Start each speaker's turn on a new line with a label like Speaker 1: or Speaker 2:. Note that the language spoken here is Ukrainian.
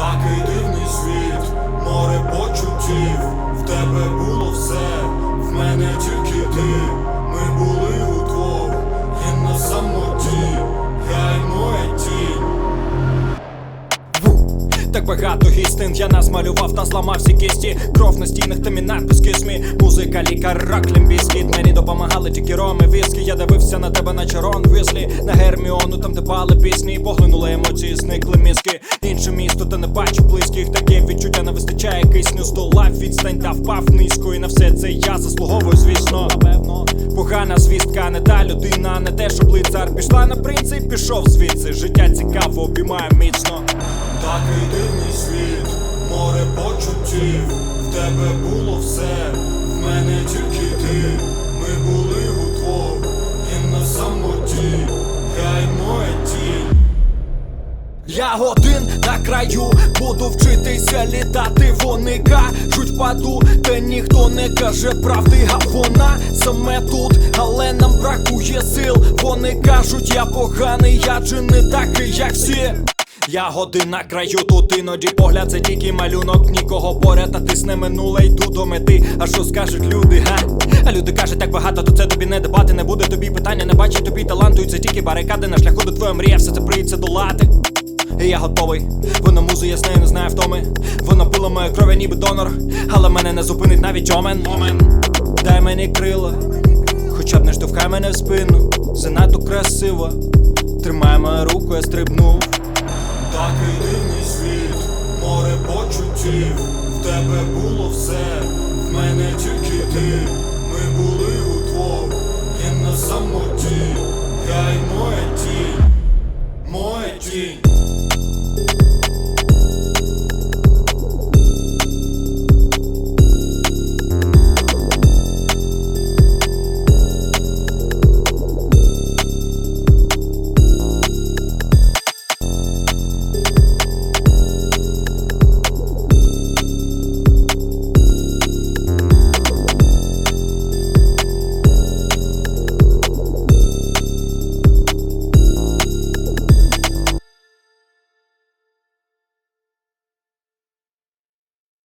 Speaker 1: Такий дивний
Speaker 2: Так багато істин я назмалював та зламав всі кісті. Кров на стінах та мій надпис кисмі Музика, лікар, рак, лімбіскіт Мені допомагали тільки роми, віскі. Я дивився на тебе, наче Рон Віслі На Герміону, там де пали пісні. Поглинули емоції, зникли мізки. Інше місто, та не бачу близьких. Таке відчуття не вистачає кисню. Здолав відстань та впав низько. І на все це я заслуговую, звісно. Напевно. Погана звістка, не та людина, не те, щоб лицар Пішла на принцип, пішов звідси. Життя цікаво, обіймаю міцно
Speaker 1: Такий дивний світ, море почуттів, в тебе було все, в мене тільки ти. Ми були удвох, і на самоті, я й моя тінь.
Speaker 2: Я один на краю, буду вчитися літати. Вони кажуть, паду, та ніхто не каже правди, а вона саме тут, але нам бракує сил. Вони кажуть, я поганий, я чи не такий, як всі. Я годин на краю, тут іноді погляд, це тільки малюнок, нікого поряд, а тисне минуле, йду до мети. А що скажуть люди, га? А люди кажуть, так багато, то це тобі не дебати, не буде тобі питання, не бачить тобі таланту, і це тільки барикади на шляху до твоєї мрія, все це прийдеться долати. І я готовий, вона музу, я з не знаю втоми. Вона пила мою кров, я ніби донор, але мене не зупинить навіть омен. Омен. Дай мені крила, хоча б не штовхай мене в спину. Занадто красиво. Тримай мою руку, я стрибнув.
Speaker 1: Такий дивний світ, море почуттів, в тебе було все, в мене тільки ти.